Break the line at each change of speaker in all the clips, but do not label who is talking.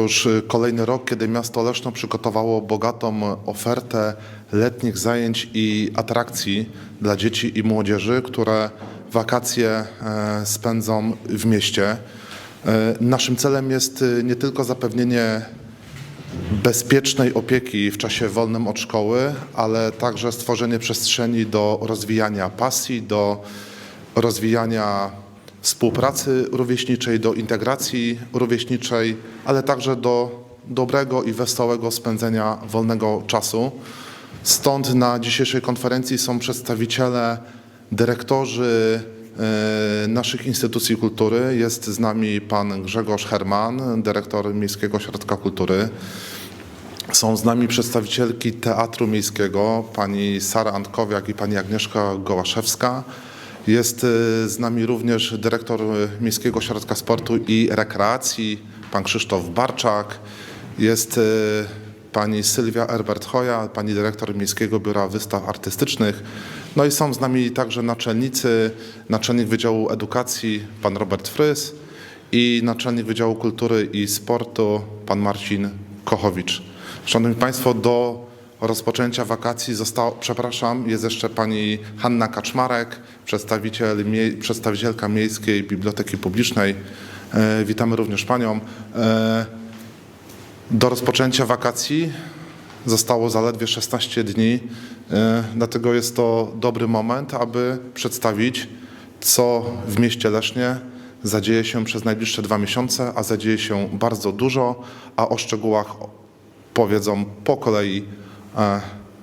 To już y, kolejny rok, kiedy miasto Leszno przygotowało bogatą ofertę letnich zajęć i atrakcji dla dzieci i młodzieży, które wakacje e, spędzą w mieście. E, Naszym celem jest y, nie tylko zapewnienie bezpiecznej opieki w czasie wolnym od szkoły, ale także stworzenie przestrzeni do rozwijania pasji, do rozwijania współpracy rówieśniczej, do integracji rówieśniczej, ale także do dobrego i wesołego spędzenia wolnego czasu. Stąd na dzisiejszej konferencji są przedstawiciele, dyrektorzy e, naszych instytucji kultury. Jest z nami pan Grzegorz Herman, dyrektor Miejskiego Ośrodka Kultury. Są z nami przedstawicielki Teatru Miejskiego, pani Sara Antkowiak i pani Agnieszka Gołaszewska. Jest y, z nami również dyrektor y, Miejskiego Ośrodka Sportu i Rekreacji, pan Krzysztof Barczak. Jest y, pani Sylwia Erbert-Hoja, pani dyrektor Miejskiego Biura Wystaw Artystycznych. No i są z nami także naczelnicy, naczelnik Wydziału Edukacji, pan Robert Frys i naczelnik Wydziału Kultury i Sportu, pan Marcin Kochowicz. Szanowni Państwo, do rozpoczęcia wakacji zostało, przepraszam, jest jeszcze pani Hanna Kaczmarek, przedstawiciel, przedstawicielka Miejskiej Biblioteki Publicznej. E, witamy również panią. E, do rozpoczęcia wakacji zostało zaledwie 16 dni, e, dlatego jest to dobry moment, aby przedstawić, co w mieście Lesznie zadzieje się przez najbliższe dwa miesiące, a zadzieje się bardzo dużo, a o szczegółach powiedzą po kolei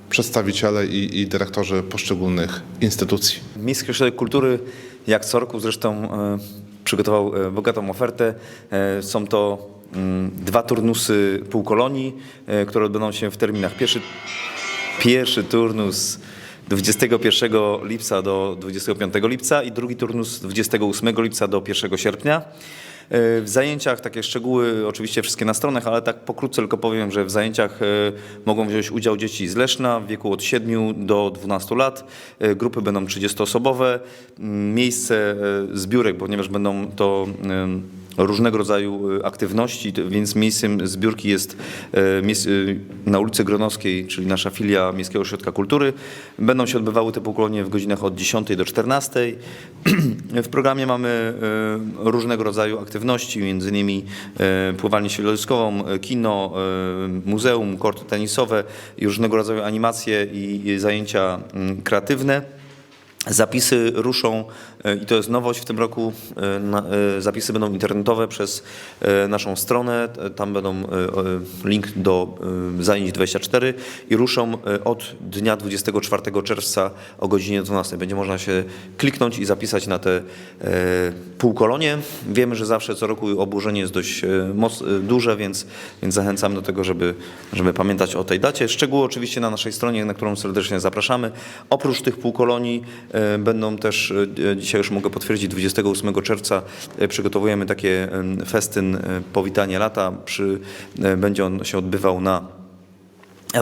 przedstawiciele i, i dyrektorzy poszczególnych instytucji.
Miejski Ośrodek Kultury, jak co roku zresztą, e, przygotował e, bogatą ofertę. E, Są to mm, dwa turnusy półkolonii, które odbędą się w terminach. Pierwszy, pierwszy turnus 21 lipca do 25 lipca i drugi turnus 28 lipca do 1 sierpnia. E, W zajęciach, takie szczegóły oczywiście wszystkie na stronach, ale tak pokrótce tylko powiem, że w zajęciach e, mogą wziąć udział dzieci z Leszna w wieku od 7 do 12 lat. E, Grupy będą 30-osobowe. Mm, Miejsce zbiórek, ponieważ będą to różnego rodzaju e, aktywności, więc miejscem zbiórki jest e, e, na ulicy Gronowskiej, czyli nasza filia Miejskiego Ośrodka Kultury. Będą się odbywały te półkolonie w godzinach od 10 do 14. W programie mamy e, różnego rodzaju aktywności, między innymi e, pływanie środowiskową, kino, muzeum, korty tenisowe różnego rodzaju animacje i i zajęcia mm, kreatywne. Zapisy ruszą e, i to jest nowość w tym roku. e, e, Zapisy będą internetowe przez naszą stronę. Tam będą link do zajęć 24 i ruszą od dnia 24 czerwca o godzinie 12. Będzie można się kliknąć i zapisać na te półkolonie. Wiemy, że zawsze co roku oburzenie jest dość duże, więc, więc zachęcam do tego, żeby, żeby pamiętać o tej dacie. Szczegóły oczywiście na naszej stronie, na którą serdecznie zapraszamy. Oprócz tych półkolonii będą też, e, dzisiaj już mogę potwierdzić, 28 czerwca e, przygotowujemy takie festyn e, powitania lata. Przy, e, będzie on się odbywał na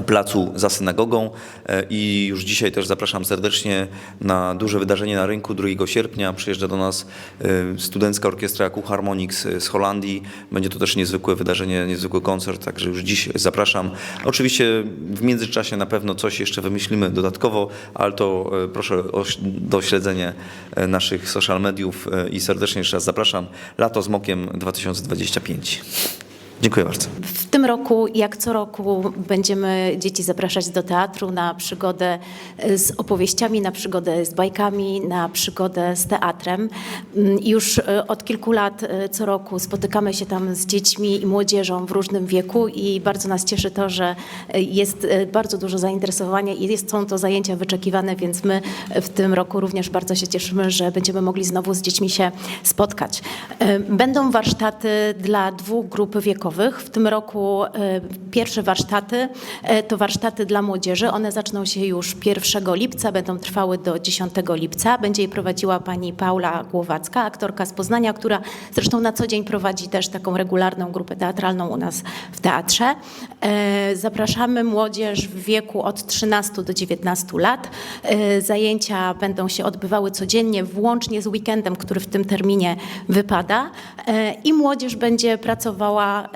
placu za synagogą E, i już dzisiaj też zapraszam serdecznie na duże wydarzenie na rynku 2 sierpnia. Przyjeżdża do nas e, studencka orkiestra Cool Harmonix z Holandii. Będzie to też niezwykłe wydarzenie, niezwykły koncert, także już dziś zapraszam. Oczywiście w międzyczasie na pewno coś jeszcze wymyślimy dodatkowo, ale to e, proszę o do śledzenia e, naszych social mediów e, i serdecznie jeszcze raz zapraszam. Lato z Mokiem 2025. Dziękuję bardzo.
W tym roku, jak co roku, będziemy dzieci zapraszać do teatru na przygodę z opowieściami, na przygodę z bajkami, na przygodę z teatrem. Mm, Już e, od kilku lat e, co roku spotykamy się tam z dziećmi i młodzieżą w różnym wieku i bardzo nas cieszy to, że e, jest bardzo dużo zainteresowania i jest, są to zajęcia wyczekiwane, więc my w tym roku również bardzo się cieszymy, że będziemy mogli znowu z dziećmi się spotkać. Będą warsztaty dla dwóch grup wiekowych. W tym roku e, pierwsze warsztaty e, to warsztaty dla młodzieży. One zaczną się już 1 lipca, będą trwały do 10 lipca. Będzie je prowadziła pani Paula Głowacka, aktorka z Poznania, która zresztą na co dzień prowadzi też taką regularną grupę teatralną u nas w teatrze. E, Zapraszamy młodzież w wieku od 13 do 19 lat. Zajęcia będą się odbywały codziennie, włącznie z weekendem, który w tym terminie wypada. I młodzież będzie pracowała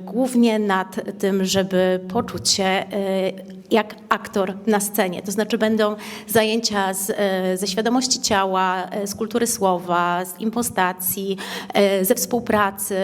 głównie nad tym, żeby poczuć się e, jak aktor na scenie. To znaczy będą zajęcia z, e, ze świadomości ciała, z kultury słowa, z impostacji, ze współpracy,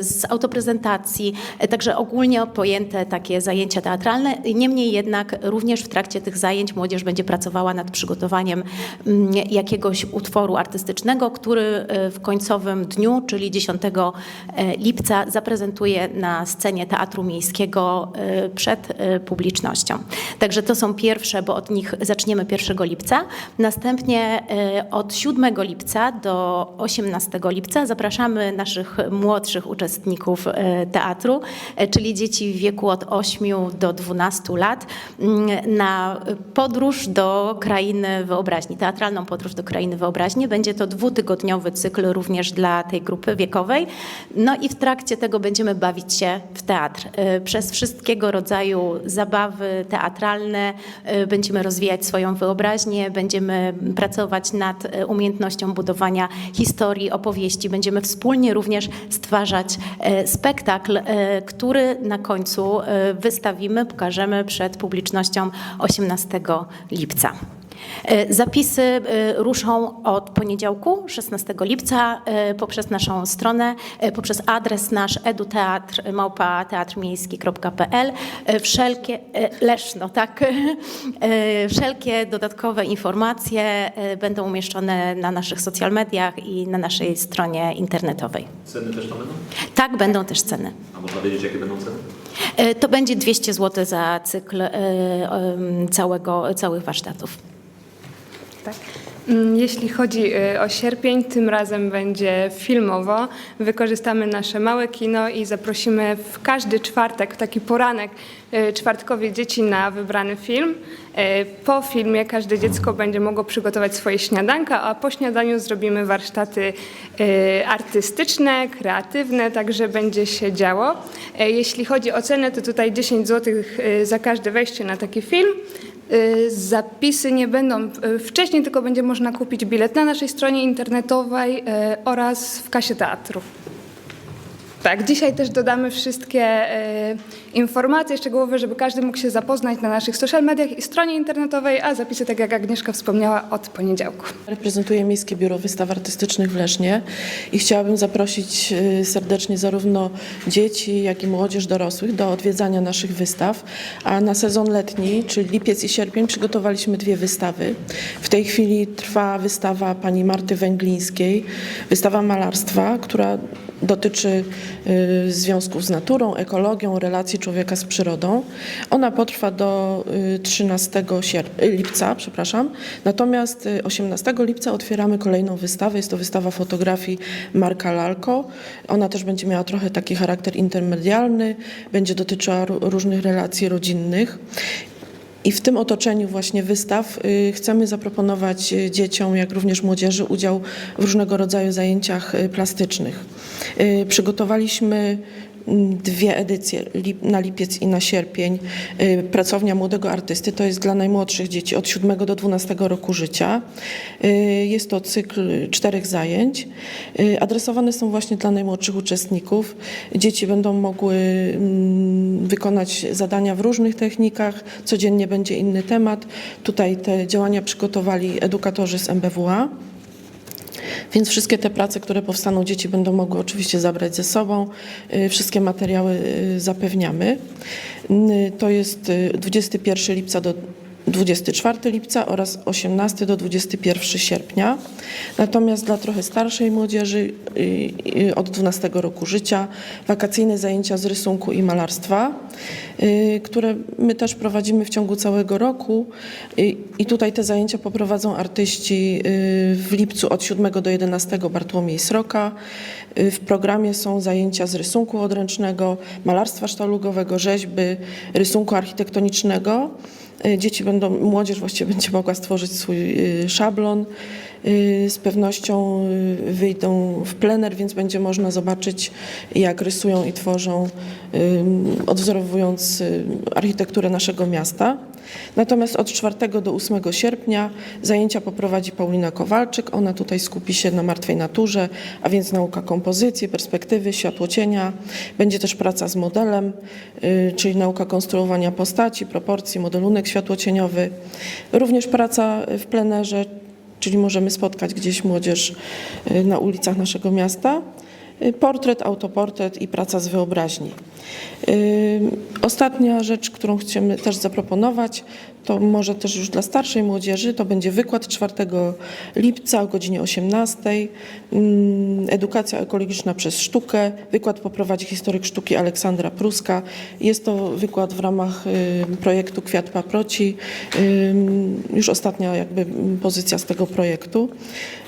z autoprezentacji, także ogólnie pojęte takie zajęcia teatralne. Niemniej jednak również w trakcie tych zajęć młodzież będzie pracowała nad przygotowaniem mm, jakiegoś utworu artystycznego, który w końcowym dniu, czyli 10 e, lipca zaprezentuje na scenie Teatru Miejskiego e, przed e, publicznością. Także to są pierwsze, bo od nich zaczniemy 1 lipca. Następnie e, od 7 lipca do 18 lipca zapraszamy naszych młodszych uczestników teatru, czyli dzieci w wieku od 8 do 12 lat mm, na podróż do krainy wyobraźni, teatralną podróż do krainy wyobraźni. Będzie to dwutygodniowy cykl również dla tej grupy wiekowej. No i w trakcie tego będziemy bawić się w teatr. E, Przez wszystkiego rodzaju zabawy teatralne e, będziemy rozwijać swoją wyobraźnię, będziemy pracować nad e, umiejętnością budowania historii, opowieści. Będziemy wspólnie również stwarzać spektakl, który na końcu wystawimy, pokażemy przed publicznością 18 lipca. E, Zapisy e, ruszą od poniedziałku, 16 lipca, e, poprzez naszą stronę, poprzez adres nasz eduteatr, małpa teatrmiejski.pl. Wszelkie, Leszno, tak, wszelkie dodatkowe informacje będą umieszczone na naszych social mediach i na naszej stronie internetowej.
Ceny też tam będą?
Tak, będą też ceny.
A można wiedzieć, jakie będą ceny?
To będzie 200 zł za cykl całego, całych warsztatów.
Tak. Mm, Jeśli chodzi y, o sierpień, tym razem będzie filmowo. Wykorzystamy nasze małe kino i zaprosimy w każdy czwartek, w taki poranek y, czwartkowy dzieci na wybrany film. Y, Po filmie każde dziecko będzie mogło przygotować swoje śniadanka, a po śniadaniu zrobimy warsztaty artystyczne, kreatywne, także będzie się działo. Jeśli chodzi o cenę, to tutaj 10 zł za każde wejście na taki film. Y, Zapisy nie będą y, wcześniej, tylko będzie można kupić bilet na naszej stronie internetowej y, oraz w kasie teatru. Tak, dzisiaj też dodamy wszystkie y, informacje szczegółowe, żeby każdy mógł się zapoznać na naszych social mediach i stronie internetowej, a zapisy, tak jak Agnieszka wspomniała, od poniedziałku.
Reprezentuję Miejskie Biuro Wystaw Artystycznych w Lesznie i chciałabym zaprosić y, serdecznie zarówno dzieci, jak i młodzież dorosłych do odwiedzania naszych wystaw. A na sezon letni, czyli lipiec i sierpień, przygotowaliśmy dwie wystawy. W tej chwili trwa wystawa pani Marty Węglińskiej, wystawa malarstwa, która dotyczy y, związków z naturą, ekologią, relacji człowieka z przyrodą. Ona potrwa do y, 13 sierp- y, lipca, przepraszam. Natomiast y, 18 lipca otwieramy kolejną wystawę. Jest to wystawa fotografii Marka Lalko. Ona też będzie miała trochę taki charakter intermedialny, będzie dotyczyła ró- różnych relacji rodzinnych. I w tym otoczeniu właśnie wystaw y, chcemy zaproponować y, dzieciom, jak również młodzieży udział w różnego rodzaju zajęciach y, plastycznych. Przygotowaliśmy dwie edycje na lipiec i na sierpień. Y, Pracownia Młodego Artysty to jest dla najmłodszych dzieci od 7 do 12 roku życia. Y, Jest to cykl czterech zajęć. Y, Adresowane są właśnie dla najmłodszych uczestników. Dzieci będą mogły mm, wykonać zadania w różnych technikach. Codziennie będzie inny temat. Tutaj te działania przygotowali edukatorzy z MBWA. Więc wszystkie te prace, które powstaną, dzieci będą mogły oczywiście zabrać ze sobą. Y, Wszystkie materiały y, zapewniamy. Y, To jest y, 21 lipca do 24 lipca oraz 18 do 21 sierpnia. Natomiast dla trochę starszej młodzieży y, y, od 12 roku życia wakacyjne zajęcia z rysunku i malarstwa, y, które my też prowadzimy w ciągu całego roku i tutaj te zajęcia poprowadzą artyści w lipcu od 7 do 11 Bartłomiej Sroka. W programie są zajęcia z rysunku odręcznego, malarstwa sztalugowego, rzeźby, rysunku architektonicznego. Y, Dzieci będą, młodzież właściwie będzie mogła stworzyć swój y, szablon. Y, Z pewnością y, wyjdą w plener, więc będzie można zobaczyć, jak rysują i tworzą, odwzorowując y, architekturę naszego miasta. Natomiast od 4 do 8 sierpnia zajęcia poprowadzi Paulina Kowalczyk. Ona tutaj skupi się na martwej naturze, a więc nauka kompozycji, perspektywy, światłocienia. Będzie też praca z modelem, czyli nauka konstruowania postaci, proporcji, modelunek światłocieniowy. Również praca w plenerze, czyli możemy spotkać gdzieś młodzież y, na ulicach naszego miasta. Y, Portret, autoportret i praca z wyobraźni. Ostatnia rzecz, którą chcemy też zaproponować, to może też już dla starszej młodzieży, to będzie wykład 4 lipca o godzinie 18. Mm, Edukacja ekologiczna przez sztukę. Wykład poprowadzi historyk sztuki Aleksandra Pruska. Jest to wykład w ramach projektu Kwiat Paproci. Już ostatnia jakby pozycja z tego projektu.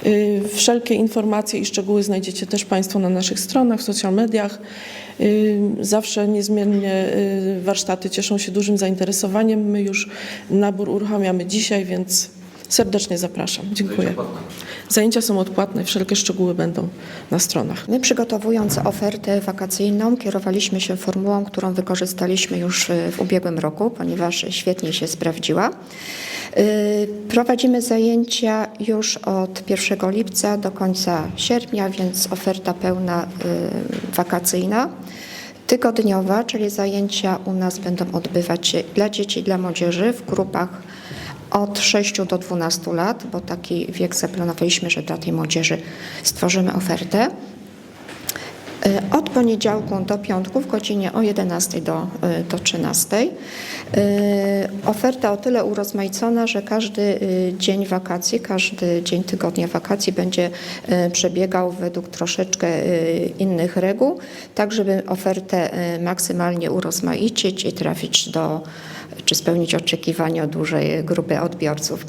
Y, Wszelkie informacje i szczegóły znajdziecie też Państwo na naszych stronach, w social mediach. Y, Zawsze niezmiennie y, warsztaty cieszą się dużym zainteresowaniem. My już nabór uruchamiamy dzisiaj, więc serdecznie zapraszam. Dziękuję. Zajęcia są odpłatne, wszelkie szczegóły będą na stronach.
My przygotowując ofertę wakacyjną kierowaliśmy się formułą, którą wykorzystaliśmy już y, w ubiegłym roku, ponieważ świetnie się sprawdziła. Y, Prowadzimy zajęcia już od 1 lipca do końca sierpnia, więc oferta pełna wakacyjna. Tygodniowa, czyli zajęcia u nas będą odbywać się dla dzieci i dla młodzieży w grupach od 6 do 12 lat, bo taki wiek zaplanowaliśmy, że dla tej młodzieży stworzymy ofertę. Y, Od poniedziałku do piątku w godzinie o 11 do, y, do 13. Y, Oferta o tyle urozmaicona, że każdy dzień wakacji, każdy dzień tygodnia wakacji będzie przebiegał według troszeczkę innych reguł, tak żeby ofertę maksymalnie urozmaicić i trafić do czy spełnić oczekiwania dużej grupy odbiorców.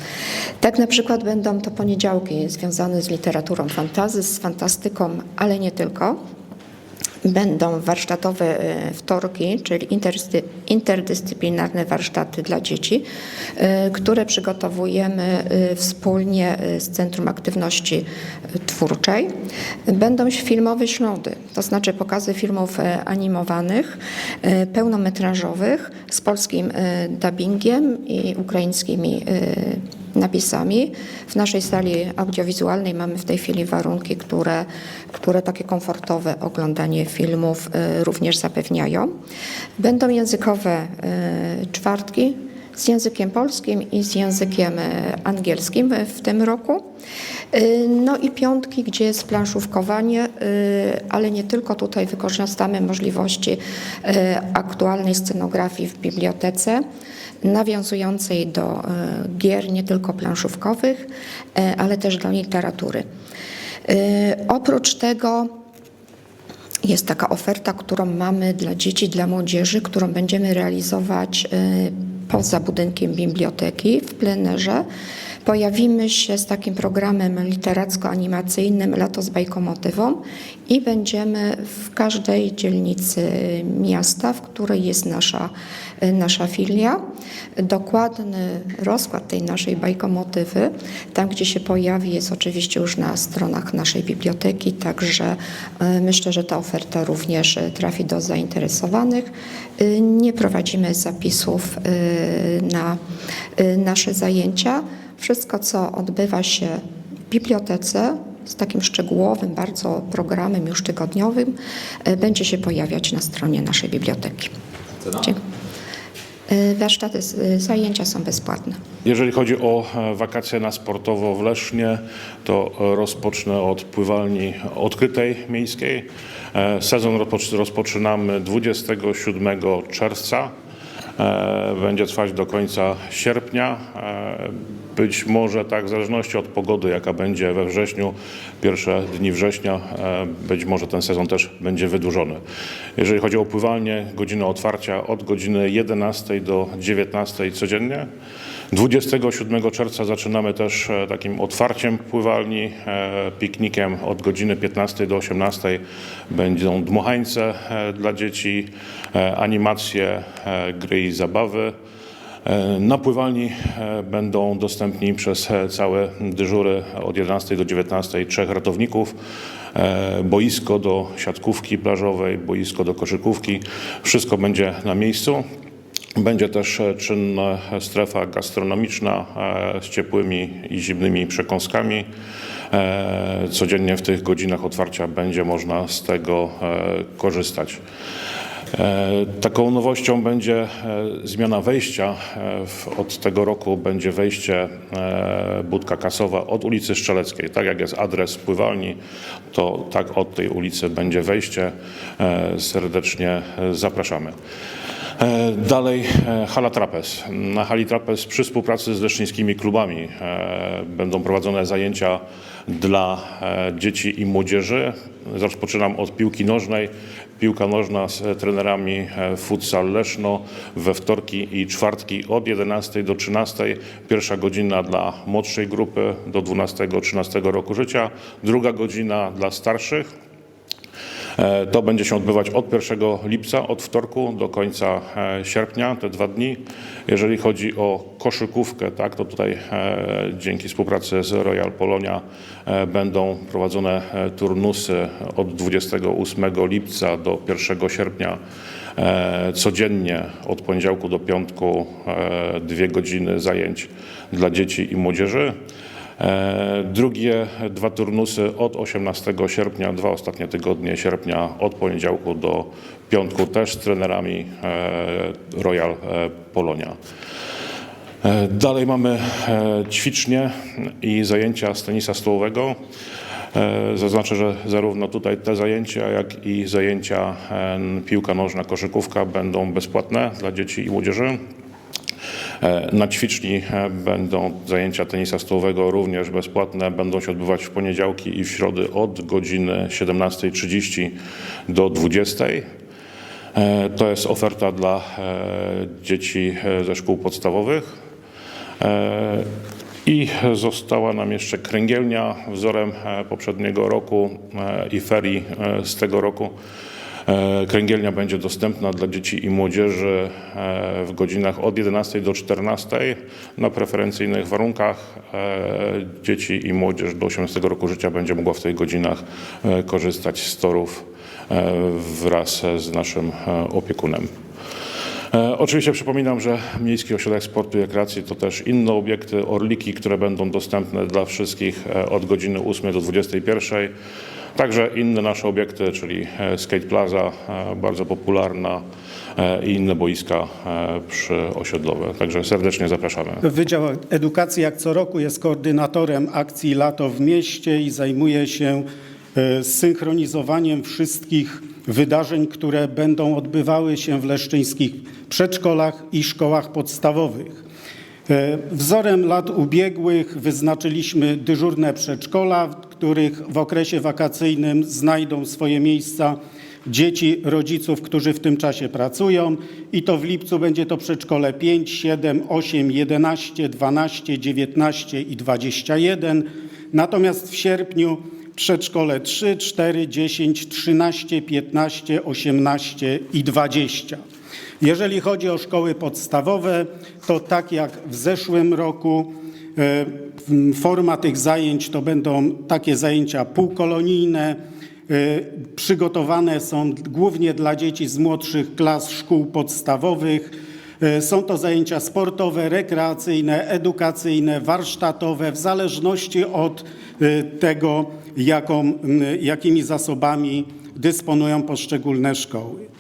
Tak na przykład będą to poniedziałki związane z literaturą fantazy, z fantastyką, ale nie tylko. Będą warsztatowe e, wtorki, czyli interdyscy- interdyscyplinarne warsztaty dla dzieci, e, które przygotowujemy e, wspólnie z Centrum Aktywności Twórczej. Będą filmowe ślądy, to znaczy pokazy filmów animowanych, pełnometrażowych z polskim dubbingiem i ukraińskimi napisami. W naszej sali audiowizualnej mamy w tej chwili warunki, które, które takie komfortowe oglądanie filmów y, również zapewniają. Będą językowe y, czwartki z językiem polskim i z językiem y, angielskim w tym roku. No i piątki, gdzie jest planszówkowanie, ale nie tylko tutaj wykorzystamy możliwości aktualnej scenografii w bibliotece nawiązującej do e, gier nie tylko planszówkowych, e, ale też do literatury. E, Oprócz tego jest taka oferta, którą mamy dla dzieci, dla młodzieży, którą będziemy realizować poza budynkiem biblioteki w plenerze. Pojawimy się z takim programem literacko-animacyjnym Lato z bajkomotywą i będziemy w każdej dzielnicy miasta, w której jest nasza, nasza filia. Dokładny rozkład tej naszej bajkomotywy, tam gdzie się pojawi, jest oczywiście już na stronach naszej biblioteki, także e, myślę, że ta oferta również e, trafi do zainteresowanych. E, Nie prowadzimy zapisów na nasze zajęcia. Wszystko, co odbywa się w bibliotece, z takim szczegółowym bardzo programem już tygodniowym, będzie się pojawiać na stronie naszej biblioteki.
Cena?
Dziękuję. E, Warsztaty, e, zajęcia są bezpłatne.
Jeżeli chodzi o e, wakacje na sportowo w Lesznie, to rozpocznę od pływalni odkrytej miejskiej. Sezon rozpoc- rozpoczynamy 27 czerwca. Będzie trwać do końca sierpnia. Być może tak, w zależności od pogody, jaka będzie we wrześniu, pierwsze dni września, e, być może ten sezon też będzie wydłużony. Jeżeli chodzi o pływalnię, godziny otwarcia od godziny 11 do 19 codziennie. 27 czerwca zaczynamy też e, takim otwarciem pływalni, e, piknikiem od godziny 15 do 18 będą dmuchańce dla dzieci, animacje, gry i zabawy. E, Na pływalni e, będą dostępni przez e, całe dyżury od 11 do 19 trzech ratowników, boisko do siatkówki plażowej, boisko do koszykówki. Wszystko będzie na miejscu. Będzie też czynna strefa gastronomiczna z ciepłymi i zimnymi przekąskami. Codziennie w tych godzinach otwarcia będzie można z tego korzystać. E, Taką nowością będzie e, zmiana wejścia. E, Od tego roku będzie wejście budka kasowa od ulicy Strzeleckiej. Tak jak jest adres pływalni, to tak od tej ulicy będzie wejście. Serdecznie zapraszamy. Dalej hala trapez. Na hali trapez przy współpracy z leszczyńskimi klubami będą prowadzone zajęcia dla dzieci i młodzieży. Rozpoczynam od piłki nożnej. Piłka nożna z e, trenerami e, futsal Leszno we wtorki i czwartki od 11 do 13. Pierwsza godzina dla młodszej grupy do 12-13 roku życia. Druga godzina dla starszych. E, To będzie się odbywać od 1 lipca, od wtorku do końca e, sierpnia, te dwa dni. Jeżeli chodzi o koszykówkę, tak, to tutaj e, dzięki współpracy z Royal Polonia będą prowadzone turnusy od 28 lipca do 1 sierpnia. Codziennie od poniedziałku do piątku dwie godziny zajęć dla dzieci i młodzieży. E, Drugie dwa turnusy od 18 sierpnia, dwa ostatnie tygodnie sierpnia, od poniedziałku do piątku też z trenerami e, Royal e, Polonia. Dalej mamy ćwicznie i zajęcia z tenisa stołowego. Zaznaczę, że zarówno tutaj te zajęcia, jak i zajęcia piłka nożna, koszykówka będą bezpłatne dla dzieci i młodzieży. E, Na ćwiczni e, będą zajęcia tenisa stołowego również bezpłatne. Będą się odbywać w poniedziałki i w środy od godziny 17.30 do 20.00. E, To jest oferta dla dzieci ze szkół podstawowych. I została nam jeszcze kręgielnia wzorem poprzedniego roku i ferii z tego roku. E, Kręgielnia będzie dostępna dla dzieci i młodzieży e, w godzinach od 11 do 14 na preferencyjnych warunkach. E, Dzieci i młodzież do 18 roku życia będzie mogła w tych godzinach korzystać z torów wraz z naszym opiekunem. Oczywiście przypominam, że Miejski Ośrodek Sportu i Rekreacji to też inne obiekty, orliki, które będą dostępne dla wszystkich od godziny 8 do 21. Także inne nasze obiekty, czyli e, Skate Plaza, e, bardzo popularna e, i inne boiska przyosiedlowe. Także serdecznie zapraszamy.
Wydział Edukacji jak co roku jest koordynatorem akcji Lato w mieście i zajmuje się synchronizowaniem wszystkich wydarzeń, które będą odbywały się w leszczyńskich przedszkolach i szkołach podstawowych. E, Wzorem lat ubiegłych wyznaczyliśmy dyżurne przedszkola, w których w okresie wakacyjnym znajdą swoje miejsca dzieci rodziców, którzy w tym czasie pracują i to w lipcu będzie to przedszkole 5, 7, 8, 11, 12, 19 i 21. Natomiast w sierpniu przedszkole 3, 4, 10, 13, 15, 18 i 20. Jeżeli chodzi o szkoły podstawowe, to tak jak w zeszłym roku, e, forma tych zajęć to będą takie zajęcia półkolonijne, e, przygotowane są głównie dla dzieci z młodszych klas szkół podstawowych. E, Są to zajęcia sportowe, rekreacyjne, edukacyjne, warsztatowe, w zależności od tego, jaką, jakimi zasobami dysponują poszczególne szkoły.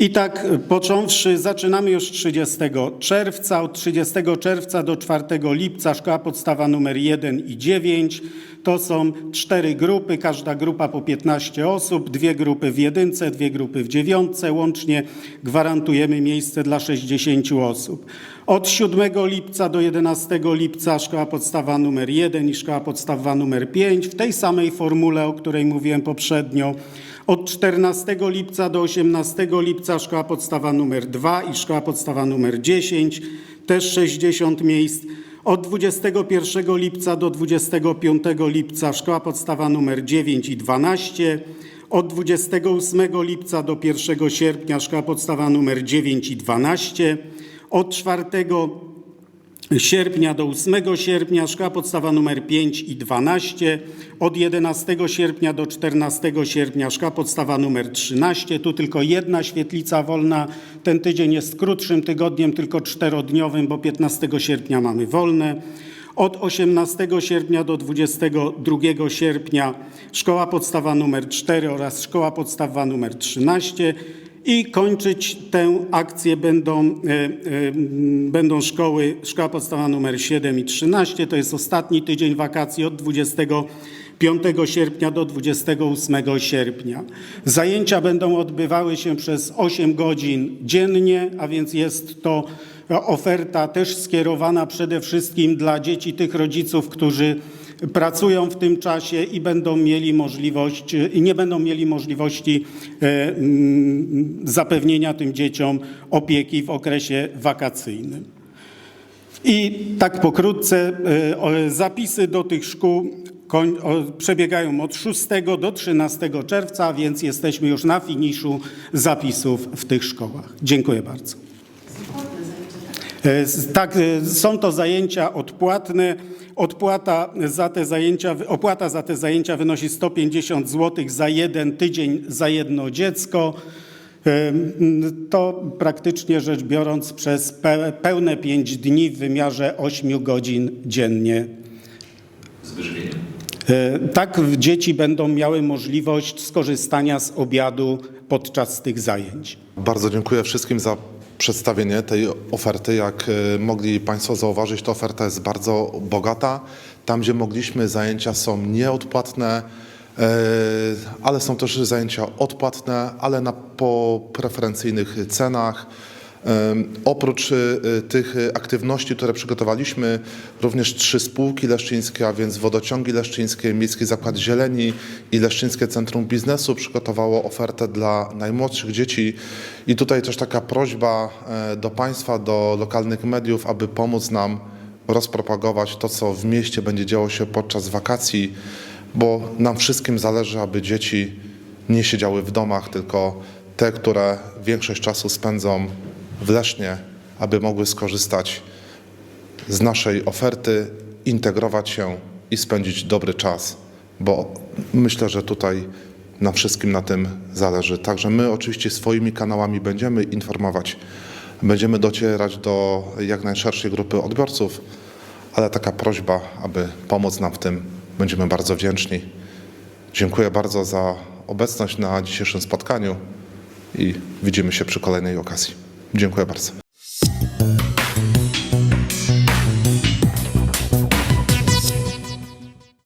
I tak począwszy, zaczynamy już 30 czerwca. Od 30 czerwca do 4 lipca szkoła podstawa numer 1 i 9. To są cztery grupy, każda grupa po 15 osób, dwie grupy w jedynce, dwie grupy w dziewiątce. Łącznie gwarantujemy miejsce dla 60 osób. Od 7 lipca do 11 lipca szkoła podstawa numer 1 i szkoła podstawa numer 5 w tej samej formule, o której mówiłem poprzednio. Od 14 lipca do 18 lipca szkoła podstawa numer 2 i szkoła podstawa numer 10, też 60 miejsc. Od 21 lipca do 25 lipca szkoła podstawa numer 9 i 12. Od 28 lipca do 1 sierpnia szkoła podstawa numer 9 i 12. Od 4 sierpnia do 8 sierpnia, szkoła podstawa numer 5 i 12, od 11 sierpnia do 14 sierpnia szkoła podstawa numer 13, tu tylko jedna świetlica wolna, ten tydzień jest krótszym tygodniem, tylko czterodniowym, bo 15 sierpnia mamy wolne. Od 18 sierpnia do 22 sierpnia szkoła podstawa numer 4 oraz szkoła podstawa numer 13 i kończyć tę akcję będą, e, e, będą szkoły, szkoła podstawa numer 7 i 13. To jest ostatni tydzień wakacji od 25 sierpnia do 28 sierpnia. Zajęcia będą odbywały się przez 8 godzin dziennie, a więc jest to oferta też skierowana przede wszystkim dla dzieci tych rodziców, którzy pracują w tym czasie i będą mieli możliwość i nie będą mieli możliwości e, mm, zapewnienia tym dzieciom opieki w okresie wakacyjnym. I tak pokrótce e, zapisy do tych szkół przebiegają od 6 do 13 czerwca, więc jesteśmy już na finiszu zapisów w tych szkołach. Dziękuję bardzo. E, Tak, e, są to zajęcia odpłatne. Odpłata za te zajęcia, opłata za te zajęcia wynosi 150 zł za jeden tydzień za jedno dziecko. E, To praktycznie rzecz biorąc przez pe- pełne 5 dni w wymiarze 8 godzin dziennie.
Z wyżywieniem.
Tak dzieci będą miały możliwość skorzystania z obiadu podczas tych zajęć.
Bardzo dziękuję wszystkim za przedstawienie tej oferty. Jak e, mogli Państwo zauważyć, ta oferta jest bardzo bogata. Tam, gdzie mogliśmy, zajęcia są nieodpłatne, e, ale są też zajęcia odpłatne, ale na po preferencyjnych cenach. Oprócz e, tych aktywności, które przygotowaliśmy, również trzy spółki leszczyńskie, a więc Wodociągi Leszczyńskie, Miejski Zakład Zieleni i Leszczyńskie Centrum Biznesu przygotowało ofertę dla najmłodszych dzieci. I tutaj też taka prośba e, do Państwa, do lokalnych mediów, aby pomóc nam rozpropagować to, co w mieście będzie działo się podczas wakacji, bo nam wszystkim zależy, aby dzieci nie siedziały w domach, tylko te, które większość czasu spędzą w Lesznie, aby mogły skorzystać z naszej oferty, integrować się i spędzić dobry czas, bo myślę, że tutaj nam wszystkim na tym zależy. Także my oczywiście swoimi kanałami będziemy informować, będziemy docierać do jak najszerszej grupy odbiorców, ale taka prośba, aby pomóc nam w tym, będziemy bardzo wdzięczni. Dziękuję bardzo za obecność na dzisiejszym spotkaniu i widzimy się przy kolejnej okazji. Dziękuję bardzo.